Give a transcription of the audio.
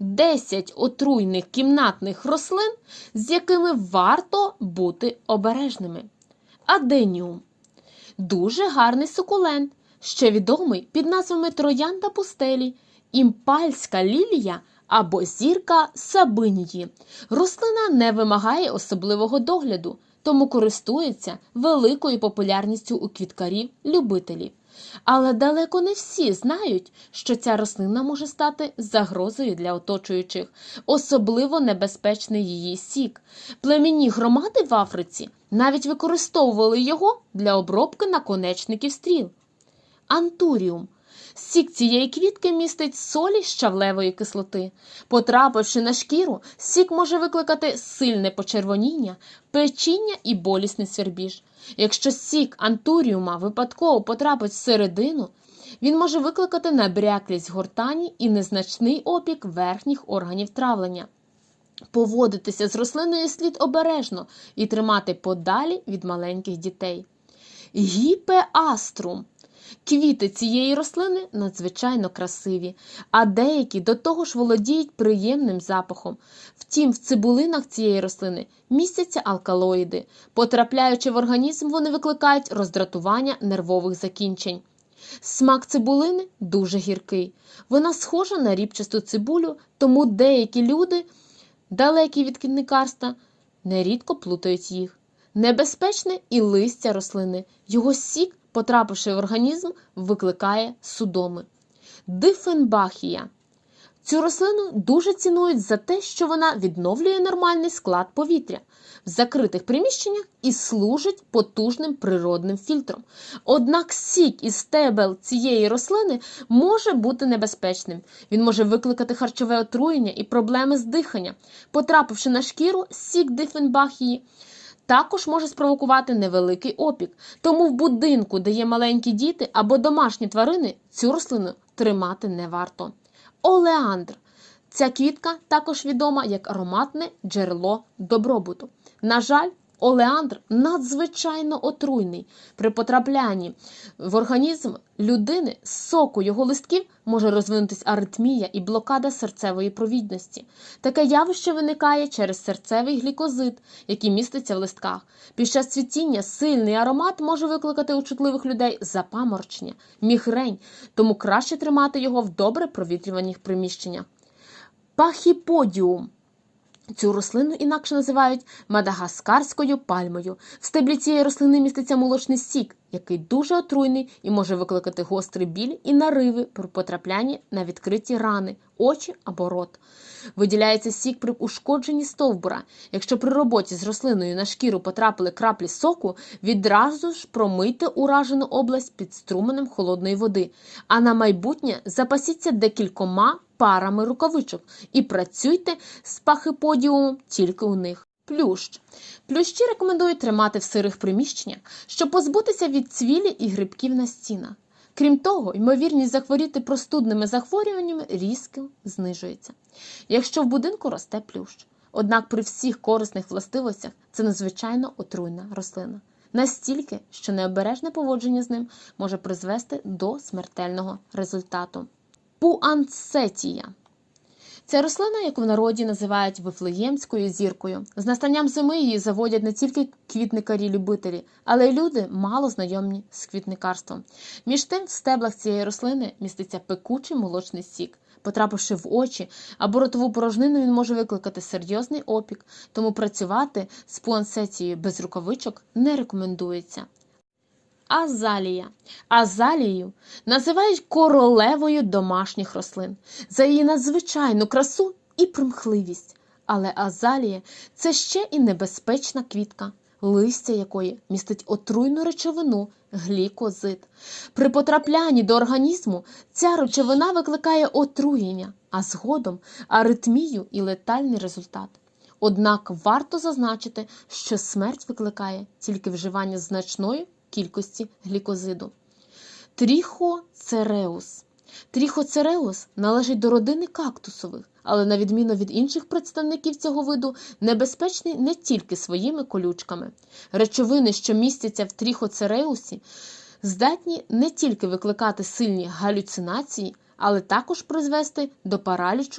10 отруйних кімнатних рослин, з якими варто бути обережними. Аденіум дуже гарний сукулент, ще відомий під назвами Троянда пустелі, імпальська лілія або зірка сабинії. Рослина не вимагає особливого догляду, тому користується великою популярністю у квіткарів любителів. Але далеко не всі знають, що ця рослина може стати загрозою для оточуючих, особливо небезпечний її сік. Племінні громади в Африці навіть використовували його для обробки наконечників стріл. Антуріум. Сік цієї квітки містить солі щавлевої кислоти. Потрапивши на шкіру, сік може викликати сильне почервоніння, печіння і болісний свербіж. Якщо сік антуріума випадково потрапить всередину, він може викликати набряклість гортані і незначний опік верхніх органів травлення. Поводитися з рослиною слід обережно і тримати подалі від маленьких дітей. Гіпеаструм. Квіти цієї рослини надзвичайно красиві, а деякі до того ж володіють приємним запахом. Втім, в цибулинах цієї рослини містяться алкалоїди. Потрапляючи в організм, вони викликають роздратування нервових закінчень. Смак цибулини дуже гіркий. Вона схожа на рібчасту цибулю, тому деякі люди, далекі від квітникарства, нерідко плутають їх. Небезпечне і листя рослини. Його сік, потрапивши в організм, викликає судоми. Дифенбахія. Цю рослину дуже цінують за те, що вона відновлює нормальний склад повітря в закритих приміщеннях і служить потужним природним фільтром. Однак сік із стебел цієї рослини може бути небезпечним. Він може викликати харчове отруєння і проблеми з диханням. Потрапивши на шкіру, сік дифенбахії також може спровокувати невеликий опік. Тому в будинку, де є маленькі діти або домашні тварини, цю рослину тримати не варто. Олеандр. Ця квітка також відома як ароматне джерело добробуту. На жаль, олеандр надзвичайно отруйний. При потраплянні в організм людини з соку його листків може розвинутися аритмія і блокада серцевої провідності. Таке явище виникає через серцевий глікозид, який міститься в листках. Під час цвітіння сильний аромат може викликати у чутливих людей запаморчення, мігрень, тому краще тримати його в добре провітрюваних приміщеннях. Пахіподіум. Цю рослину інакше називають мадагаскарською пальмою. В стеблі цієї рослини міститься молочний сік, який дуже отруйний і може викликати гострий біль і нариви при потраплянні на відкриті рани, очі або рот. Виділяється сік при ушкодженні стовбура. Якщо при роботі з рослиною на шкіру потрапили краплі соку, відразу ж промийте уражену область під струменем холодної води. А на майбутнє запасіться декількома парами рукавичок і працюйте з пахиподіумом тільки у них. Плющ. Плющі рекомендують тримати в сирих приміщеннях, щоб позбутися від цвілі і грибків на стінах. Крім того, ймовірність захворіти простудними захворюваннями різко знижується, якщо в будинку росте плющ. Однак при всіх корисних властивостях це надзвичайно отруйна рослина. Настільки, що необережне поводження з ним може призвести до смертельного результату. Пуансетія. Ця рослина, яку в народі називають вифлеємською зіркою. З настанням зими її заводять не тільки квітникарі-любителі, але й люди мало знайомі з квітникарством. Між тим, в стеблах цієї рослини міститься пекучий молочний сік. Потрапивши в очі або ротову порожнину, він може викликати серйозний опік, тому працювати з пуансетією без рукавичок не рекомендується. Азалія. Азалію називають королевою домашніх рослин за її надзвичайну красу і примхливість. Але азалія це ще і небезпечна квітка, листя якої містить отруйну речовину глікозид. При потраплянні до організму ця речовина викликає отруєння, а згодом аритмію і летальний результат. Однак варто зазначити, що смерть викликає тільки вживання значної кількості глікозиду. Тріхоцереус. Тріхоцереус належить до родини кактусових, але на відміну від інших представників цього виду, небезпечний не тільки своїми колючками. Речовини, що містяться в тріхоцереусі, здатні не тільки викликати сильні галюцинації, але також призвести до паралічу